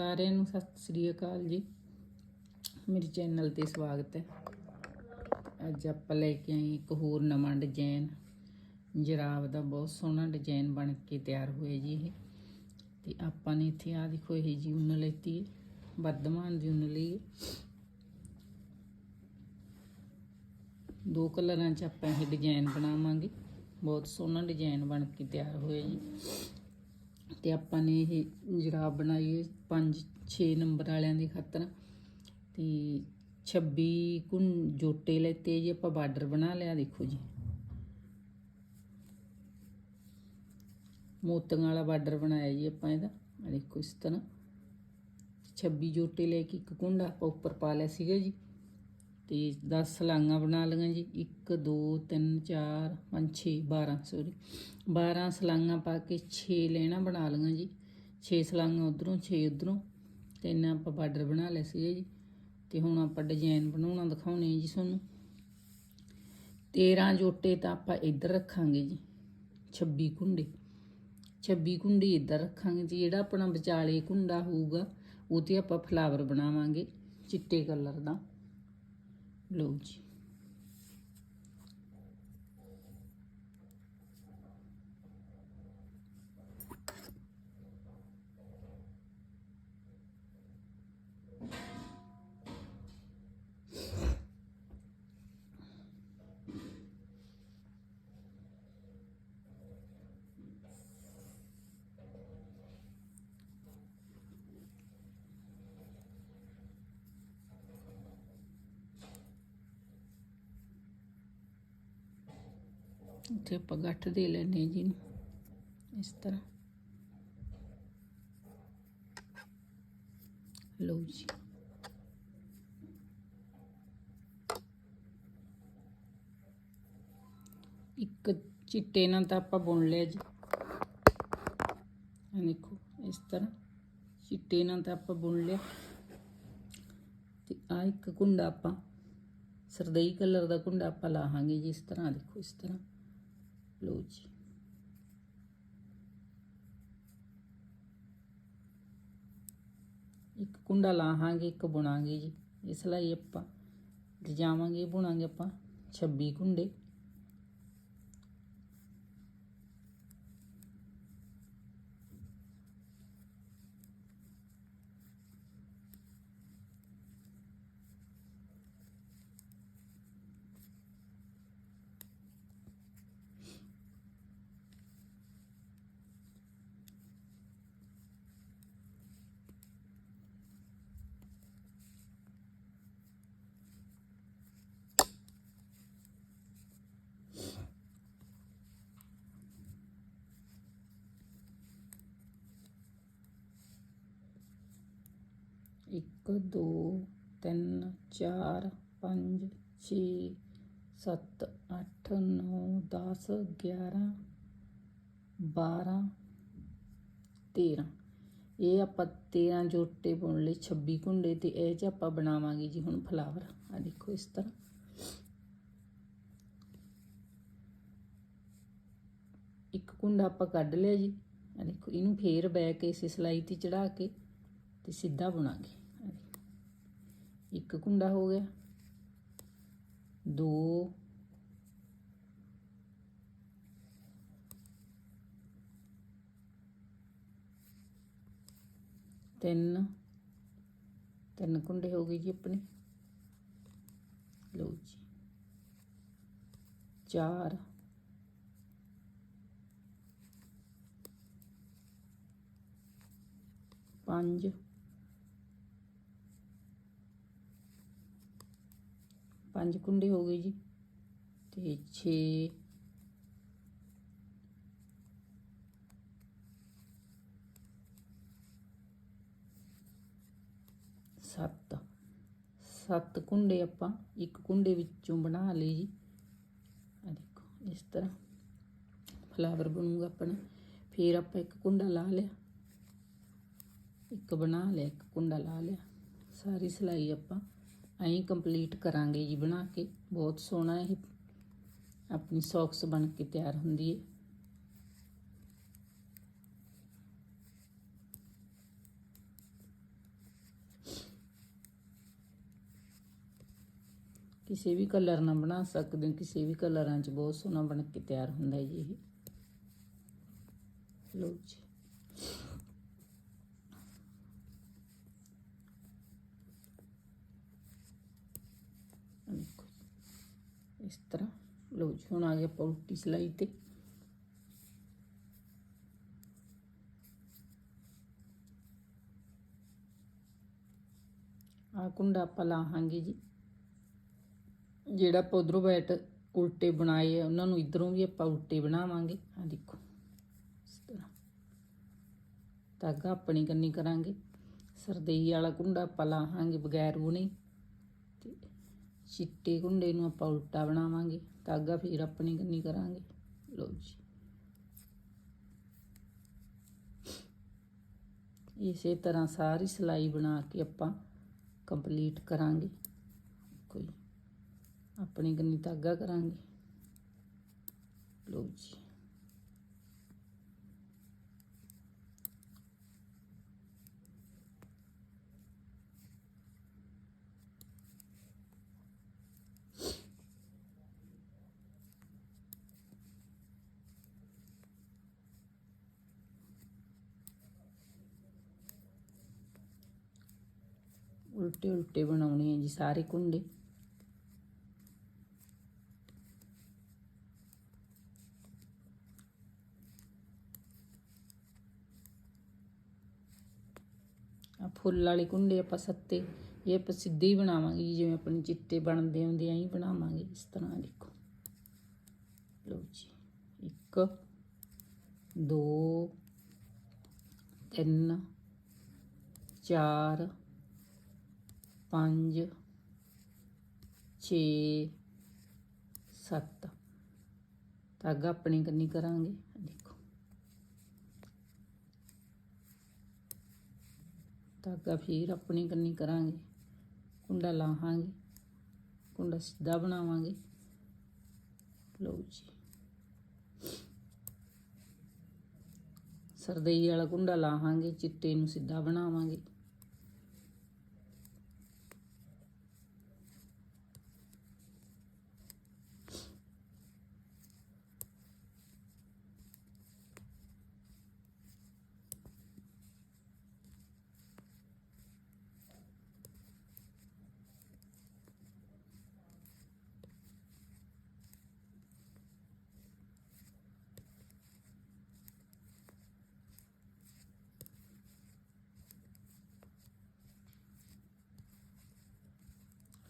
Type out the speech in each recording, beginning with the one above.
ਸਾਰਿਆਂ ਨੂੰ ਸਤਿ ਸ੍ਰੀ ਅਕਾਲ ਜੀ। ਮੇਰੇ ਚੈਨਲ ਤੇ ਸਵਾਗਤ ਹੈ। ਅੱਜ ਆਪਾਂ ਲੈ ਕੇ ਆਏ ਇੱਕ ਹੋਰ ਨਵਾਂ ਡਿਜ਼ਾਈਨ ਜਰਾਬ ਦਾ ਬਹੁਤ ਸੋਹਣਾ ਡਿਜ਼ਾਈਨ ਬਣ ਕੇ ਤਿਆਰ ਹੋਇਆ ਜੀ ਇਹ। ਤੇ ਆਪਾਂ ਨੇ ਇੱਥੇ ਆ ਦੇਖੋ ਇਹ ਜੀ ਉਨ ਲੈਤੀ ਹੈ। ਵਰਧਮਾਨ ਦੀ ਉੱਨ ਲਈ ਦੋ ਕਲਰਾਂ 'ਚ ਆਪਾਂ ਇਹ ਡਿਜ਼ਾਈਨ ਬਣਾਵਾਂਗੇ। ਬਹੁਤ ਸੋਹਣਾ ਡਿਜ਼ਾਈਨ ਬਣ ਕੇ ਤਿਆਰ ਹੋਇਆ ਜੀ। ਤੇ ਆਪਾਂ ਨੇ ਇਹ ਜਰਾਬ ਬਣਾਈ ਹੈ 5 6 ਨੰਬਰ ਵਾਲਿਆਂ ਦੀ ਖਾਤਰ। ਤੇ 26 ਕੁੰ ਜੋਟੇ ਲੈਤੇ ਜੀ, ਆਪਾਂ ਬਾਰਡਰ ਬਣਾ ਲਿਆ, ਦੇਖੋ ਜੀ। ਮੋਤੀਆਂ ਵਾਲਾ ਬਾਰਡਰ ਬਣਾਇਆ ਜੀ ਆਪਾਂ ਇਹਦਾ ਦੇਖੋ ਇਸ ਤਰ੍ਹਾਂ। 26 ਜੋਟੇ ਲੈ ਕੇ ਇੱਕ ਕੁੰਡਾ ਆਪਾਂ ਉੱਪਰ ਪਾ ਲਿਆ ਸੀਗਾ ਜੀ। ਤੇ 10 ਸਲਾਂਗਾ ਬਣਾ ਲਈਆਂ ਜੀ। 1 2 3 4 5 6 12 ਸੌਰੀ 12 ਸਲਾਂਗਾ ਪਾ ਕੇ 6 ਲੈਣਾ ਬਣਾ ਲਈਆਂ ਜੀ। 6 ਸਲਾਂਗਾ ਉਧਰੋਂ 6 ਉਧਰੋਂ। ਤੇ ਇਹਨਾਂ ਆਪਾਂ ਬਾਰਡਰ ਬਣਾ ਲਏ ਸੀ ਜੀ। ਤੇ ਹੁਣ ਆਪਾਂ ਡਿਜ਼ਾਈਨ ਬਣਾਉਣਾ ਦਿਖਾਉਣੇ ਜੀ ਤੁਹਾਨੂੰ। 13 ਜੋਟੇ ਤਾਂ ਆਪਾਂ ਇੱਧਰ ਰੱਖਾਂਗੇ ਜੀ। 26 ਕੁੰਡੇ। 26 ਕੁੰਡੇ ਇੱਧਰ ਰੱਖਾਂਗੇ ਜੀ। ਜਿਹੜਾ ਆਪਣਾ ਵਿਚਾਲੇ ਕੁੰਡਾ ਹੋਊਗਾ, ਉਹ ਤੇ ਆਪਾਂ ਫਲਾਵਰ ਬਣਾਵਾਂਗੇ ਚਿੱਟੇ ਕਲਰ ਦਾ। ਲਓ ਇੱਥੇ ਆਪਾਂ ਗੱਠ ਦੇ ਲੈਣੇ ਜੀ ਨੂੰ ਇਸ ਤਰ੍ਹਾਂ। ਲਓ ਜੀ। ਇੱਕ ਚਿੱਟੇ ਨਾਲ ਤਾਂ ਆਪਾਂ ਬੁਣ ਲਿਆ ਜੀ। ਇਹ ਦੇਖੋ, ਇਸ ਤਰ੍ਹਾਂ ਚਿੱਟੇ ਨਾਲ ਤਾਂ ਆਪਾਂ ਬੁਣ ਲਿਆ। ਤੇ ਆ ਇੱਕ ਕੁੰਡਾ ਆਪਾਂ, ਸਰਦਈ ਕਲਰ ਦਾ ਕੁੰਡਾ ਆਪਾਂ ਲਾਹਾਂਗੇ ਜੀ, ਇਸ ਤਰ੍ਹਾਂ ਦੇਖੋ, ਇਸ ਤਰ੍ਹਾਂ। ਲੋ ਜੀ ਇੱਕ ਕੁੰਡਾ ਲਾਹਾਂਗੇ, ਇੱਕ ਬੁਣਾਂਗੇ ਜੀ। ਇਸ ਲਈ ਆਪਾਂ ਜਾਵਾਂਗੇ, ਬੁਣਾਂਗੇ ਆਪਾਂ 26 ਕੁੰਡੇ। ਇੱਕ, ਦੋ, ਤਿੰਨ, ਚਾਰ, ਪੰਜ, ਛੇ, ਸੱਤ, ਅੱਠ, ਨੌ, ਦਸ, ਗਿਆਰਾਂ, ਬਾਰਾਂ, ਤੇਰਾਂ। ਇਹ ਆਪਾਂ 13 ਜੋਟੇ ਬੁਣ ਲਏ 26 ਕੁੰਡੇ ਤੇ ਇਹ ਚ ਆਪਾਂ ਬਣਾਵਾਂਗੇ ਜੀ ਹੁਣ ਫਲਾਵਰ। ਆ ਦੇਖੋ ਇਸ ਤਰ੍ਹਾਂ। ਇੱਕ ਕੁੰਡਾ ਆਪਾਂ ਕੱਢ ਲਿਆ ਜੀ। ਆ ਦੇਖੋ, ਇਹਨੂੰ ਫੇਰ ਕੇ ਇਸੇ ਸਲਾਈ ਤੇ ਚੜਾ ਕੇ ਤੇ ਸਿੱਧਾ ਬੁਣਾਂਗੇ। ਆਹ ਇੱਕ ਕੁੰਡਾ ਹੋ ਗਿਆ। ਦੋ, ਤਿੰਨ ਤਿੰਨ ਕੁੰਡੇ ਹੋ ਗਏ ਜੀ ਆਪਣੇ। ਲਓ ਜੀ। ਚਾਰ, ਪੰਜ ਪੰਜ ਕੁੰਡੇ ਹੋ ਗਏ ਜੀ। ਤੇ 6 ਸੱਤ। ਸੱਤ ਕੁੰਡੇ ਆਪਾਂ ਇੱਕ ਕੁੰਡੇ ਵਿੱਚੋਂ ਬਣਾ ਲਈ ਜੀ। ਆ ਦੇਖੋ, ਇਸ ਤਰ੍ਹਾਂ ਫਲਾਵਰ ਬਣੂਗਾ ਆਪਣਾ। ਫਿਰ ਆਪਾਂ ਇੱਕ ਕੁੰਡਾ ਲਾ ਲਿਆ। ਇੱਕ ਬਣਾ ਲਿਆ, ਇੱਕ ਕੁੰਡਾ ਲਾ ਲਿਆ। ਸਾਰੀ ਸਿਲਾਈ ਆਪਾਂ ਐਂ ਕੰਪਲੀਟ ਕਰਾਂਗੇ ਜੀ ਬਣਾ ਕੇ। ਬਹੁਤ ਸੋਹਣਾ ਇਹ ਆਪਣੀ ਸੌਕਸ ਬਣ ਕੇ ਤਿਆਰ ਹੁੰਦੀ ਹੈ ਕਿਸੇ ਵੀ ਕਲਰ ਨਾਲ ਬਣਾ ਸਕਦੇ ਹੋ, ਕਿਸੇ ਵੀ ਕਲਰਾਂ 'ਚ ਬਹੁਤ ਸੋਹਣਾ ਬਣ ਕੇ ਤਿਆਰ ਹੁੰਦਾ ਜੀ ਇਹ। ਲੋ ਜੀ। ਇਸ ਤਰ੍ਹਾਂ। ਲਓ ਜੀ, ਹੁਣ ਆ ਗਿਆ ਆਪਾਂ ਉਲਟੀ ਸਿਲਾਈ ਤੇ। ਆ ਕੁੰਡਾ ਆਪਾਂ ਲਾਹਾਂਗੇ ਜੀ। ਜਿਹੜਾ ਆਪਾਂ ਉਧਰੋਂ ਬੈਟ ਉਲਟੇ ਬਣਾਏ ਆ, ਉਹਨਾਂ ਨੂੰ ਇਧਰੋਂ ਵੀ ਆਪਾਂ ਉਲਟੇ ਬਣਾਵਾਂਗੇ। ਆ ਦੇਖੋ, ਇਸ ਤਰ੍ਹਾਂ। ਧਾਗਾ ਆਪਣੀ ਕੰਨੀ ਕਰਾਂਗੇ। ਸਰਦਈ ਵਾਲਾ ਕੁੰਡਾ ਆਪਾਂ ਲਾਹਾਂਗੇ, ਬਗੈਰ ਉਹ ਚਿੱਟੇ ਕੁੰਡੇ ਨੂੰ ਆਪਾਂ ਉਲਟਾ ਬਣਾਵਾਂਗੇ, ਧਾਗਾ ਫਿਰ ਆਪਣੀ ਕੰਨੀ ਕਰਾਂਗੇ। ਲਓ ਜੀ। ਇਸੇ ਤਰ੍ਹਾਂ ਸਾਰੀ ਸਿਲਾਈ ਬਣਾ ਕੇ ਆਪਾਂ ਕੰਪਲੀਟ ਕਰਾਂਗੇ। ਕੋਈ ਆਪਣੀ ਕੰਨੀ ਤਾਗਾ ਕਰਾਂਗੇ। ਲਓ ਜੀ। ਉਲਟੇ ਉਲਟੇ ਬਣਾਉਣੇ ਆ ਜੀ ਸਾਰੇ ਕੁੰਡੇ। ਆ ਫੁੱਲ ਵਾਲੇ ਕੁੰਡੇ ਆਪਾਂ ਸੱਤੇ ਇਹ ਆਪਾਂ ਸਿੱਧੇ ਹੀ ਬਣਾਵਾਂਗੇ ਜੀ, ਜਿਵੇਂ ਆਪਣੇ ਚਿੱਟੇ ਬਣਦੇ ਹੁੰਦੇ ਆਂ ਹੀ ਬਣਾਵਾਂਗੇ ਇਸ ਤਰ੍ਹਾਂ ਦੇਖੋ। ਲਓ ਜੀ ਇੱਕ ਦੋ ਤਿੰਨ ਚਾਰ ਪੰਜ, ਛੇ, ਸੱਤ। ਧਾਗਾ ਆਪਣੀ ਕੰਨੀ ਕਰਾਂਗੇ। ਦੇਖੋ। ਧਾਗਾ ਫਿਰ ਆਪਣੀ ਕੰਨੀ ਕਰਾਂਗੇ। ਕੁੰਡਾ ਲਾਹਾਂਗੇ। ਕੁੰਡਾ ਸਿੱਧਾ ਬਣਾਵਾਂਗੇ। ਲਓ ਜੀ। ਸਰਦਈ ਵਾਲਾ ਕੁੰਡਾ ਲਾਹਾਂਗੇ। ਚਿੱਟੇ ਨੂੰ ਸਿੱਧਾ ਬਣਾਵਾਂਗੇ।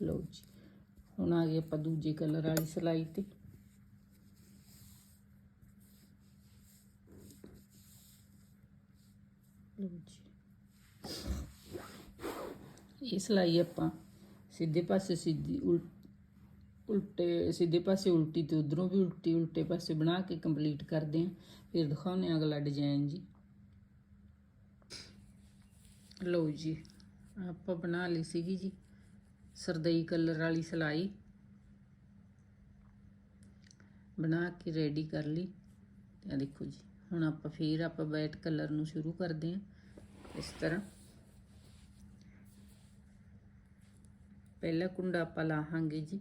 ਲਓ ਜੀ ਹੁਣ ਆ ਗਏ ਆਪਾਂ ਦੂਜੇ ਕਲਰ ਵਾਲੀ ਸਿਲਾਈ ਤੇ ਲਓ ਜੀ ਇਹ ਸਿਲਾਈ ਆਪਾਂ ਸਿੱਧੇ ਪਾਸੇ ਸਿੱਧੀ ਉਲ- ਉਲਟੇ ਸਿੱਧੇ ਪਾਸੇ ਉਲਟੀ ਤੇ ਉਧਰੋਂ ਵੀ ਉਲਟੀ ਉਲਟੇ ਪਾਸੇ ਬਣਾ ਕੇ ਕੰਪਲੀਟ ਕਰਦੇ ਆਂ ਫਿਰ ਦਿਖਾਉਂਦੇ ਆਂ ਅਗਲਾ ਡਿਜ਼ਾਈਨ ਜੀ ਲਓ ਜੀ ਆਪਾਂ ਬਣਾ ਲਈ ਸੀਗੀ ਜੀ ਸਰਦਈ ਕਲਰ ਵਾਲੀ ਸਿਲਾਈ ਬਣਾ ਕੇ ਰੈਡੀ ਕਰ ਲਈ। ਤੇ ਦੇਖੋ ਜੀ, ਹੁਣ ਆਪਾਂ ਫੇਰ ਆਪਾਂ ਵਾਈਟ ਕਲਰ ਨੂੰ ਸ਼ੁਰੂ ਕਰਦੇ ਹਾਂ। ਇਸ ਤਰ੍ਹਾਂ। ਪਹਿਲਾ ਕੁੰਡਾ ਆਪਾਂ ਲਾਹਾਂਗੇ ਜੀ।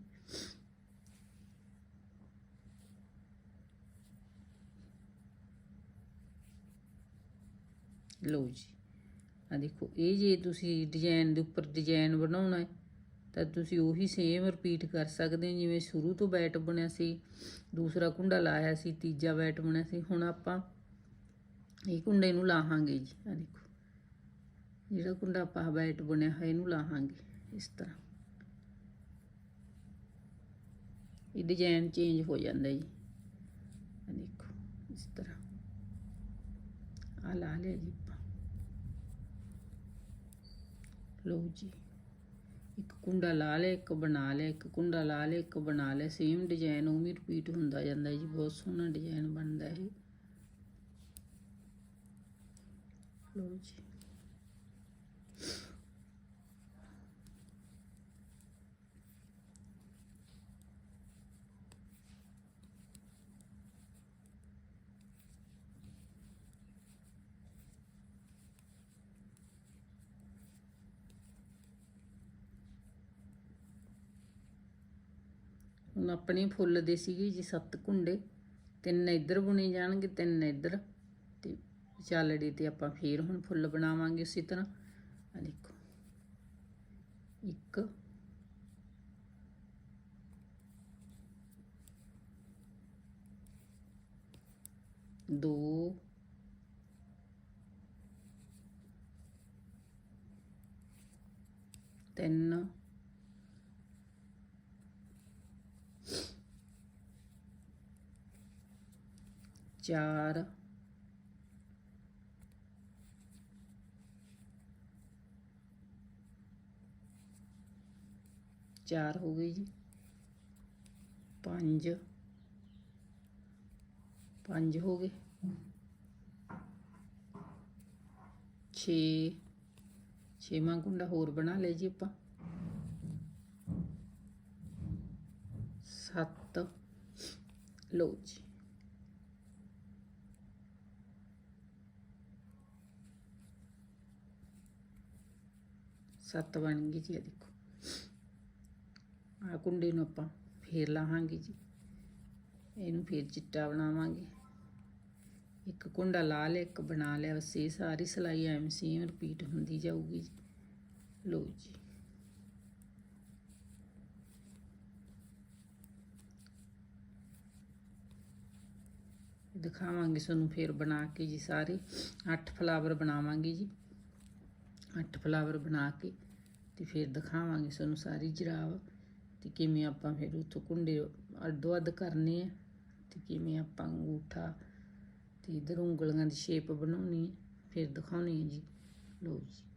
ਲਓ ਜੀ। ਆ ਦੇਖੋ, ਇਹ ਜੇ ਤੁਸੀਂ ਡਿਜ਼ਾਈਨ ਦੇ ਉੱਪਰ ਡਿਜ਼ਾਈਨ ਬਣਾਉਣਾ ਹੈ ਤਾਂ ਤੁਸੀਂ ਉਹੀ ਸੇਮ ਰਿਪੀਟ ਕਰ ਸਕਦੇ ਹੋ, ਜਿਵੇਂ ਸ਼ੁਰੂ ਤੋਂ ਬੈਟ ਬਣਿਆ ਸੀ, ਦੂਸਰਾ ਕੁੰਡਾ ਲਾਇਆ ਸੀ, ਤੀਜਾ ਬੈਟ ਬਣਿਆ ਸੀ, ਹੁਣ ਆਪਾਂ ਇਹ ਕੁੰਡੇ ਨੂੰ ਲਾਹਾਂਗੇ ਜੀ ਆ ਦੇਖੋ। ਜਿਹੜਾ ਕੁੰਡਾ ਆਪਾਂ ਬੈਟ ਬਣਿਆ ਹੈ ਇਹਨੂੰ ਲਾਹਾਂਗੇ ਇਸ ਤਰ੍ਹਾਂ। ਇਹ ਡਿਜ਼ਾਈਨ ਚੇਂਜ ਹੋ ਜਾਂਦਾ ਜੀ। ਆ ਦੇਖੋ, ਇਸ ਤਰ੍ਹਾਂ। ਆ ਲਾ ਲਿਆ ਜੀ ਆਪਾਂ। ਲਓ ਜੀ। ਕੁੰਡਾ ਲਾ ਲਿਆ ਇੱਕ ਬਣਾ ਲਿਆ ਇੱਕ ਕੁੰਡਾ ਲਾ ਲਿਆ ਇੱਕ ਬਣਾ ਲਿਆ ਸੇਮ ਡਿਜ਼ਾਈਨ ਉਵੇਂ ਰਿਪੀਟ ਹੁੰਦਾ ਜਾਂਦਾ ਜੀ, ਬਹੁਤ ਸੋਹਣਾ ਡਿਜ਼ਾਈਨ ਬਣਦਾ ਇਹ। ਲਓ ਜੀ। ਹੁਣ ਆਪਣੇ ਫੁੱਲ ਦੇ ਸੀਗੇ ਜੀ ਸੱਤ ਕੁੰਡੇ, ਤਿੰਨ ਇੱਧਰ ਬੁਣੇ ਜਾਣਗੇ, ਤਿੰਨ ਇੱਧਰ ਤੇ ਚਾਲੜੀ ਤੇ ਆਪਾਂ ਫੇਰ ਹੁਣ ਫੁੱਲ ਬਣਾਵਾਂਗੇ ਉਸੇ ਤਰ੍ਹਾਂ। ਆ ਦੇਖੋ। ਇੱਕ, ਦੋ, ਤਿੰਨ ਚਾਰ। ਚਾਰ ਹੋ ਗਏ ਜੀ। ਪੰਜ। ਪੰਜ ਹੋ ਗਏ। ਛੇ। ਛੇਵਾਂ ਕੁੰਡਾ ਹੋਰ ਬਣਾ ਲਿਆ ਜੀ ਆਪਾਂ। ਸੱਤ। ਲਓ ਜੀ। ਸੱਤ ਬਣ ਗਈ ਜੀ ਇਹ ਦੇਖੋ। ਆ ਕੁੰਡੇ ਨੂੰ ਆਪਾਂ ਫੇਰ ਲਾਹਾਂਗੇ ਜੀ। ਇਹਨੂੰ ਫੇਰ ਚਿੱਟਾ ਬਣਾਵਾਂਗੇ। ਇੱਕ ਕੁੰਡਾ ਲਾ ਲਿਆ, ਇੱਕ ਬਣਾ ਲਿਆ, ਬਸ ਇਹ ਸਾਰੀ ਸਲਾਈ ਐਮ ਸੇਮ ਰਿਪੀਟ ਹੁੰਦੀ ਜਾਊਗੀ ਜੀ। ਲੋ ਜੀ। ਦਿਖਾਵਾਂਗੇ ਤੁਹਾਨੂੰ ਫੇਰ ਬਣਾ ਕੇ ਜੀ ਸਾਰੇ। ਅੱਠ ਫਲਾਵਰ ਬਣਾਵਾਂਗੇ ਜੀ। ਅੱਠ ਫਲਾਵਰ ਬਣਾ ਕੇ ਤੇ ਫਿਰ ਦਿਖਾਵਾਂਗੇ ਤੁਹਾਨੂੰ ਸਾਰੀ ਜਰਾਬ ਤੇ ਕਿਵੇਂ ਆਪਾਂ ਫਿਰ ਉੱਥੋਂ ਕੁੰਡੇ ਅੱਡੋ ਅੱਡ ਕਰਨੇ ਆ ਤੇ ਕਿਵੇਂ ਆਪਾਂ ਅੰਗੂਠਾ ਤੇ ਇਧਰ ਉਂਗਲੀਆਂ ਦੀ ਸ਼ੇਪ ਬਣਾਉਣੀ ਹੈ ਫਿਰ ਦਿਖਾਉਣੀ ਹੈ ਜੀ। ਲਓ ਜੀ।